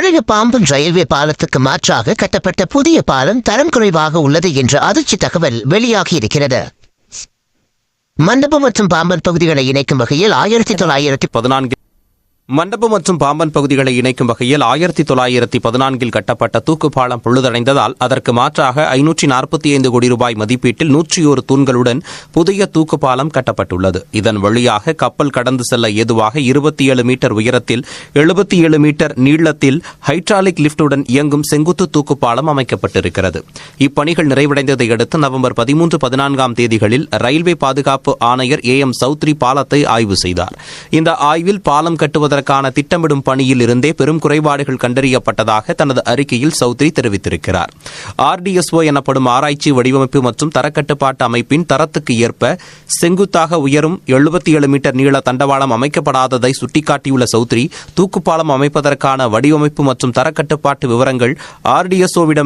பழைய பாம்பன் ரயில்வே பாலத்துக்கு மாற்றாக கட்டப்பட்ட புதிய பாலம் தரம் குறைவாக உள்ளது என்ற அதிர்ச்சி தகவல் வெளியாகி இருக்கிறது. மண்டபம் மற்றும் பாம்பன் பகுதிகளை இணைக்கும் வகையில் ஆயிரத்தி தொள்ளாயிரத்தி பதினான்கு மண்டபம் மற்றும் பாம்பன் பகுதிகளை இணைக்கும் வகையில் ஆயிரத்தி தொள்ளாயிரத்தி பதினான்கில் கட்டப்பட்ட தூக்குப்பாலம் பழுதடைந்ததால் அதற்கு மாற்றாக ஐநூற்றி நாற்பத்தி ஐந்து கோடி ரூபாய் மதிப்பீட்டில் நூற்றி ஒரு தூண்களுடன் புதிய தூக்குப்பாலம் கட்டப்பட்டுள்ளது. இதன் வழியாக கப்பல் கடந்து செல்ல ஏதுவாக இருபத்தி ஏழு மீட்டர் உயரத்தில் எழுபத்தி ஏழு மீட்டர் நீளத்தில் ஹைட்ராலிக் லிப்டுடன் இயங்கும் செங்குத்து தூக்குப்பாலம் அமைக்கப்பட்டிருக்கிறது. இப்பணிகள் நிறைவடைந்ததை அடுத்து நவம்பர் பதிமூன்று பதினான்காம் தேதிகளில் ரயில்வே பாதுகாப்பு ஆணையர் ஏ எம் சௌத்ரி பாலத்தை ஆய்வு செய்தார். இந்த ஆய்வில் பாலம் அதற்கான திட்டமிடும் பணியில் இருந்தே பெரும் குறைபாடுகள் கண்டறியப்பட்டதாக தனது அறிக்கையில் சௌத்ரி தெரிவித்திருக்கிறார். ஆர்டிஎஸ்ஓ எனப்படும் ஆராய்ச்சி வடிவமைப்பு மற்றும் தரக்கட்டுப்பாட்டு அமைப்பின் தரத்துக்கு ஏற்ப செங்குத்தாக உயரும் எழுபத்தி ஏழு மீட்டர் நீள தண்டவாளம் அமைக்கப்படாததை சுட்டிக்காட்டியுள்ள சௌத்ரி தூக்குப்பாலம் அமைப்பதற்கான வடிவமைப்பு மற்றும் தரக்கட்டுப்பாட்டு விவரங்கள் ஆர்டிஎஸ்ஓவிடம்